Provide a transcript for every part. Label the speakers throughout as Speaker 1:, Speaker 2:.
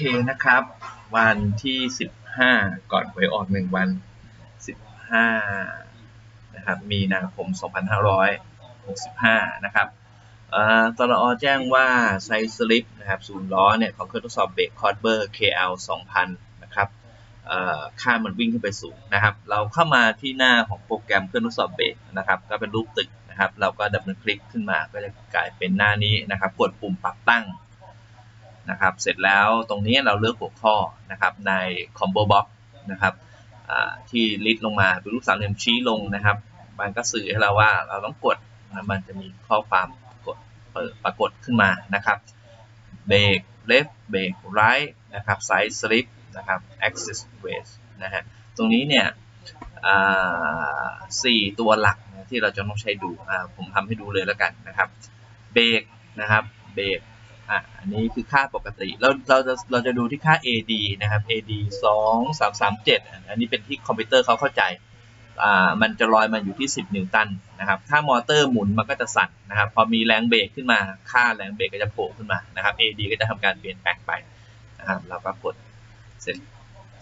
Speaker 1: เคนะครับ วันที่15ก่อนหวยออก1วัน15นะครับมีนาคม2565นะครับตลอแจ้งว่าไซส์สลิปนะครับศูนย์ล้อเนี่ยของเครื่องทดสอบเบรกคอร์ดเบอร์ KL 2000 นะครับค่ามันวิ่งขึ้นไปสูงนะครับ เราเข้ามาที่หน้าของโปรแกรมเครื่องทดสอบเบรกนะครับ ก็เป็นรูปตึกนะครับ เราก็ดับเบิลคลิกขึ้นมาก็จะกลายเป็นหน้านี้นะครับ กดปุ่มปรับตั้ง นะครับ เสร็จแล้วตรงนี้เราเลือกหัวข้อนะครับใน combo box นะครับที่ลิสต์ลงมาเป็นรูปสามเหลี่ยมชี้ลงนะครับ มันก็สื่อให้เราว่าเราต้องกดนะมันจะมีข้อความกดเปิดปรากฏขึ้นมานะครับเบรก left เบรก right นะครับ side slip นะครับ axis weight นะฮะตรงนี้เนี่ยสี่ตัวหลักที่เราจะต้องใช้ดูผมทำให้ดูเลยแล้วกันนะครับเบรกนะครับเบรก อะอันนี้คือค่าปกติเราเราจะเราจะดูที่ค่า AD นะครับ AD 2 3 3 7 อันนี้เป็นที่คอมพิวเตอร์เขาเข้าใจอ่ามันจะลอยมาอยู่ที่ 10 นิวตันนะครับถ้ามอเตอร์หมุนมันก็จะสั่นนะครับพอมีแรงเบรกขึ้นมาค่าแรงเบรกก็จะโผล่ขึ้นมานะครับ AD ก็จะทำการเปลี่ยนแปลงไปนะครับเราก็กดเสร็จ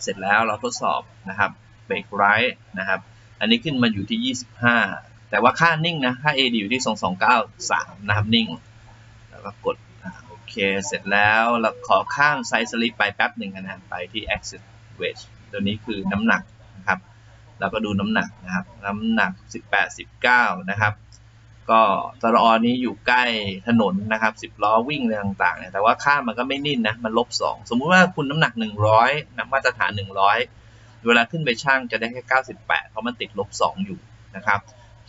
Speaker 1: เสร็จแล้วเราทดสอบนะครับเบรกไรท์นะครับอันนี้ขึ้นมาอยู่ที่ 25 แต่ว่าค่านิ่งนะค่า AD อยู่ที่ 2293 นะครับนิ่ง แล้วก็กด เค เสร็จแล้วเราขอข้ามไซส์สลิปไปแป๊บหนึ่งนะไปที่ axis weight ตัวนี้คือน้ำหนักนะครับ เราก็ดูน้ำหนักนะครับ น้ำหนัก 18 19 นะครับ ก็ตรอนี้อยู่ใกล้ถนนนะครับ 10 ล้อวิ่งอะไรต่างๆเนี่ยแต่ว่าค่ามันก็ไม่นิ่นนะ มันลบ 2 สมมุติว่าคุณน้ำหนัก 100นะมาตรฐาน 100 เวลาขึ้นไปช่างจะได้แค่ 98 เพราะมันติดลบ 2 อยู่นะครับ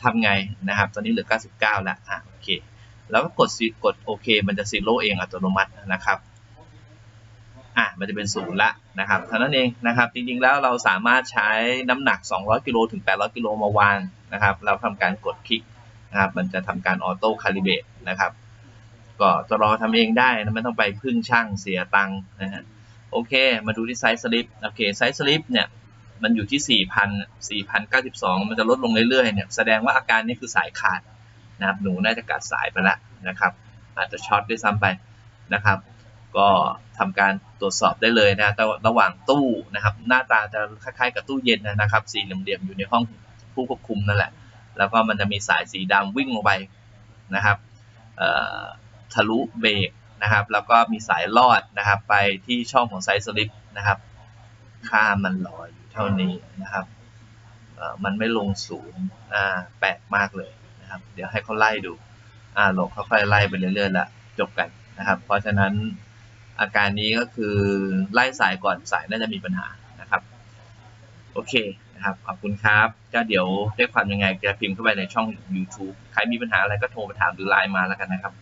Speaker 1: ทำไงนะครับ ตอนนี้เหลือ 99 แล้วอะโอเค แล้วก็กดกดโอเคมันจะซีโร่เองอัตโนมัตินะครับอะมันจะเป็นศูนย์ละนะครับเท่านั้นเองนะครับจริงๆแล้วเราสามารถใช้น้ำหนัก 200กิโลถึง 800กิโลมาวางนะครับ เราทำการกดคลิกนะครับมันจะทำการออโต้คาลิเบตนะครับก็จะรอทำเองได้นะไม่ต้องไปพึ่งช่างเสียตังค์นะฮะโอเค มาดูที่ไซส์สลิปโอเคไซส์สลิปเนี่ยมันอยู่ที่ 4,000 4,092 มันจะลดลงเรื่อยๆเนี่ยแสดงว่าอาการนี้คือสายขาด นะครับหนูน่าจะกัดสายไปแล้วนะครับ อาจจะช็อตด้วยซ้ำไปนะครับ ก็ทำการตรวจสอบได้เลยนะระหว่างตู้นะครับ หน้าตาจะคล้ายๆกับตู้เย็นนะครับ สี่เหลี่ยมๆอยู่ในห้องผู้ควบคุมนั่นแหละ แล้วก็มันจะมีสายสีดำวิ่งลงไปนะครับทะลุเบรกนะครับ แล้วก็มีสายลอดนะครับ ไปที่ช่องของไซส์สลิปนะครับค่ามันลอยอยู่เท่านี้นะครับมันไม่ลงศูนย์อ่าแปลกมากเลย นะครับ เดี๋ยวให้เขาไล่ดูอ่าลงค่อยๆไล่ไปเรื่อยๆละจบกันนะครับ เพราะฉะนั้นอาการนี้ก็คือไล่สายก่อนสายน่าจะมีปัญหานะครับ โอเคนะครับ ขอบคุณครับก็เดี๋ยวได้ความยังไงจะพิมพ์เข้าไปในช่อง YouTube ใครมีปัญหาอะไรก็โทรมาถามหรือไลน์มาแล้วกันนะครับ